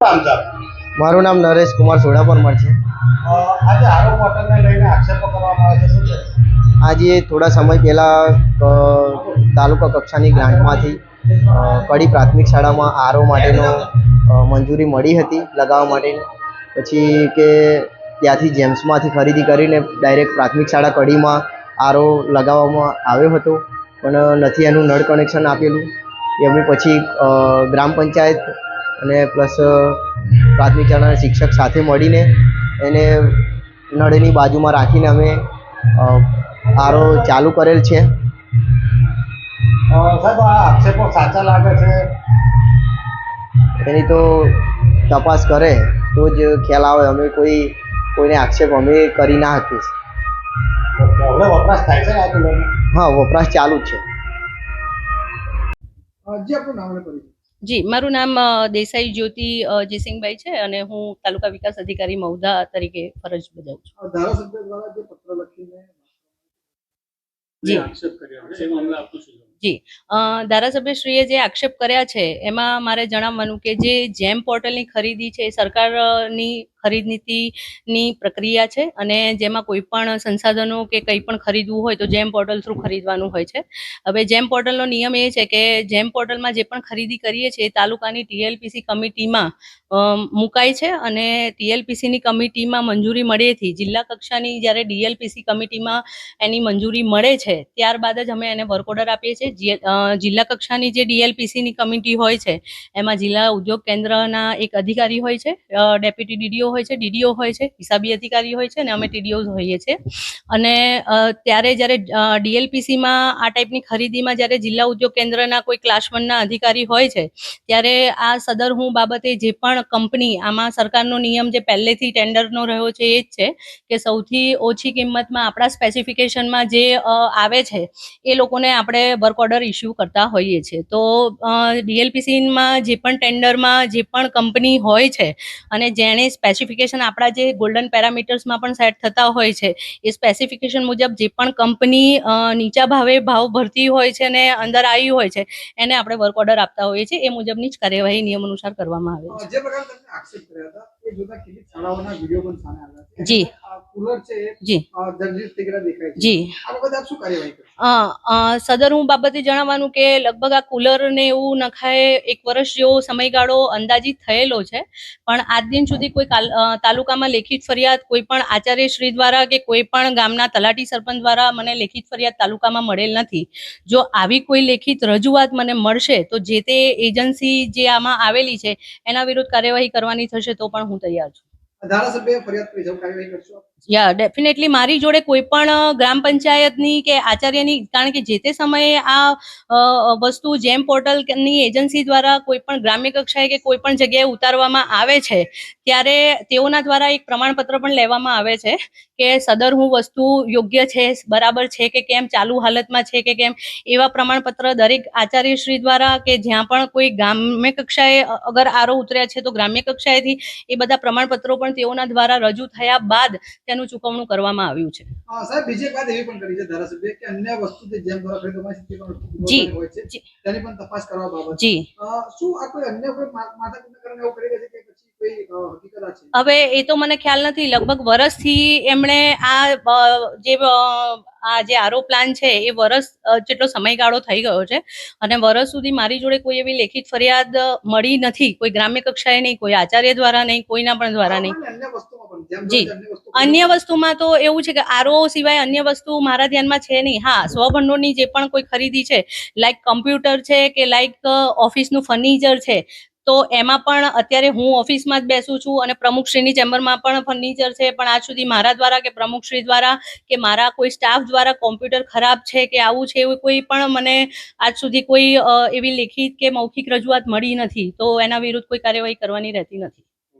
મારું નામ નરેશ કુમાર સોડા પણ છે. આજે આરો હોટલને લઈને આક્ષેપો કરવામાં આવે છે આજે થોડા સમય પહેલાં તાલુકા કક્ષાની ગ્રાન્ટમાંથી કડી પ્રાથમિક શાળામાં આરો માટેનો મંજૂરી મળી હતી લગાવવા માટેની. પછી કે ત્યાંથી જેમ્સમાંથી ખરીદી કરીને ડાયરેક્ટ પ્રાથમિક શાળા કડીમાં આરો લગાવવામાં આવ્યો હતો પણ નથી એનું નળ કનેક્શન આપેલું. એમની પછી ગ્રામ પંચાયત અને પ્લસ પ્રાથમિક શાળાના શિક્ષક સાથે મળીને એને નળની બાજુમાં રાખીને અમે આરો ચાલુ કરેલ છે. સાહેબ આ આક્ષેપો સાચા લાગે છે? એની તો તપાસ કરે તો જ ખ્યાલ આવે અમે કોઈ કોઈને આક્ષેપ અમે કરી ના હતી હવે વપરાશ થાય છે આ હા વપરાશ ચાલુ જ છે. જે આપણું નામ જી મારું નામ દેસાઈ જ્યોતિ જયસિંહભાઈ છે અને હું તાલુકા વિકાસ અધિકારી મૌધા તરીકે ફરજ બજાવું છું આ ધારાસભ્ય દ્વારા જે જી. આક્ષેપ કર્યો છે? જી જે આક્ષેપ કર્યા એમાં મારે જણાવવાનું કે જે જેમ પોર્ટલની ખરીદી છે એ સરકારની ખરીદ નીતિની પ્રક્રિયા છે અને જેમાં કોઈ પણ સંસાધનો કે કંઈ પણ ખરીદવું હોય તો જેમ પોર્ટલ થ્રુ ખરીદવાનું હોય છે. હવે જેમ પોર્ટલનો નિયમ એ છે કે જેમ પોર્ટલમાં જે પણ ખરીદી કરીએ છીએ એ તાલુકાની ટીએલપીસી કમિટીમાં મુકાય છે અને ટીએલપીસીની કમિટીમાં મંજૂરી મળેથી જિલ્લા કક્ષાની જ્યારે ડીએલપીસી કમિટીમાં એની મંજૂરી મળે છે ત્યારબાદ જ અમે એને વર્ક ઓર્ડર આપીએ છીએ. જિલ્લા કક્ષાની જે ડીએલપીસીની કમિટી હોય છે, એમાં જિલ્લા ઉદ્યોગ કેન્દ્રના એક અધિકારી હોય છે ડેપ્યુટી ડીડીઓ હોય છે, ડીડીઓ હોય છે, હિસાબી અધિકારી હોય છે અને અમે ટીડીઓ હોઈએ છીએ. અને ત્યારે જ્યારે ડીએલપીસીમાં આ ટાઈપની ખરીદીમાં જ્યારે જિલ્લા ઉદ્યોગ કેન્દ્રના કોઈ ક્લાસ વનના અધિકારી હોય છે, ત્યારે આ સદર હું બાબતે જે પણ કંપની, આમાં સરકારનો નિયમ જે પહેલેથી ટેન્ડરનો રહ્યો છે એ જ છે કે સૌથી ઓછી કિંમતમાં આપણા સ્પેસિફિકેશનમાં જે આવે છે, એ લોકોને આપણે વર્ક ઓર્ડર ઇસ્યુ કરતા હોઈએ છીએ. તો ડીએલપીસીમાં જે પણ ટેન્ડરમાં જે પણ કંપની હોય છે, અને જેણે સ્પેસિફિકેશન આપણા જે ગોલ્ડન પેરામીટર્સમાં પણ સેટ થતા હોય છે એ સ્પેસિફિકેશન મુજબ જે પણ કંપની નીચા ભાવે ભાવ ભરતી હોય છે અને અંદર આવી હોય છે એને આપણે વર્ક ઓર્ડર આપતા હોઈએ છીએ એ મુજબની જ કાર્યવાહી નિયમ અનુસાર કરવામાં આવે છે. જે. જી. કુલર છે દેખાય છે. જી. શું કાર્યવાહી સદર હું બાબતે જણાવવાનું કે લગભગ આ કુલરને એવું નખાય એક વર્ષ જેવો સમયગાળો અંદાજિત થયેલો છે. પણ આજ દિન સુધી કોઈ તાલુકામાં લેખિત ફરિયાદ કોઈ પણ આચાર્યશ્રી દ્વારા કે કોઈ પણ ગામના તલાટી સરપંચ દ્વારા મને લેખિત ફરિયાદ તાલુકામાં મળેલ નથી. જો આવી કોઈ લેખિત રજૂઆત મને મળશે તો જે તે એજન્સી જે આમાં આવેલી છે એના વિરુદ્ધ કાર્યવાહી કરવાની થશે તો પણ હું તૈયાર છું. ધારાસભ્ય ફરિયાદ કરી કાર્યવાહી કરશો યા ડેફિનેટલી મારી જોડે કોઈ પણ ગ્રામ પંચાયતની કે આચાર્યની, કારણ કે જે તે સમયે આ વસ્તુ જેમ પોર્ટલની એજન્સી દ્વારા કોઈ પણ ગ્રામ્ય કક્ષાએ કે કોઈ પણ જગ્યાએ ઉતારવામાં આવે છે, ત્યારે તેઓના દ્વારા એક પ્રમાણપત્ર પણ લેવામાં આવે છે કે સદર હું વસ્તુ યોગ્ય છે, બરાબર છે કે કેમ, ચાલુ હાલતમાં છે કે કેમ, એવા પ્રમાણપત્ર દરેક આચાર્યશ્રી દ્વારા કે જ્યાં પણ કોઈ ગ્રામ્ય કક્ષાએ અગર આરો ઉતર્યા છે તો ગ્રામ્ય કક્ષાએથી એ બધા પ્રમાણપત્રો પણ તેઓના દ્વારા રજૂ થયા બાદ તેનું ચૂકવણું કરવામાં આવ્યું છે. સાહેબ બીજી વાત એવી પણ કરી છે ધારાસભ્ય કે અન્ય વસ્તુ જેમ દ્વારા ખરીદવામાં. હોય છે. તેની પણ તપાસ કરવા બાબત. જી. શું આ કોઈ અન્ય કોઈ મા- એવું કરી રહ્યા છે કે પછી કોઈ અ, હકીકત આ છે હવે એ તો મને ખ્યાલ નથી લગભગ વર્ષથી એમણે આ જે આ જે આરો પ્લાન છે એ વર્ષ જેટલો સમયગાળો થઈ ગયો છે અને વર્ષ સુધી મારી જોડે કોઈ એવી લેખિત ફરિયાદ મળી નથી કોઈ ગ્રામ્ય કક્ષાએ નહીં કોઈ આચાર્ય દ્વારા નહીં કોઈના પણ દ્વારા નહીં. જી. અન્ય અન્ય વસ્તુમાં તો એવું છે કે આરો સિવાય અન્ય વસ્તુ મારા ધ્યાનમાં છે નહીં. હા સ્વભંડોળની જે પણ કોઈ ખરીદી છે લાઈક કમ્પ્યુટર છે કે લાઈક ઓફિસનું ફર્નિચર છે તો એમાં પણ અત્યારે હું ઓફિસમાં જ બેસું છું અને પ્રમુખશ્રીની ચેમ્બરમાં પણ ફર્નિચર છે, પણ આજ સુધી મારા દ્વારા કે પ્રમુખશ્રી દ્વારા કે મારા કોઈ સ્ટાફ દ્વારા કોમ્પ્યુટર ખરાબ છે કે આવું છે એવું કોઈ પણ મને આજ સુધી કોઈ એવી લેખિત કે મૌખિક રજૂઆત મળી નથી. તો એના વિરુદ્ધ કોઈ કાર્યવાહી કરવાની રહેતી નથી.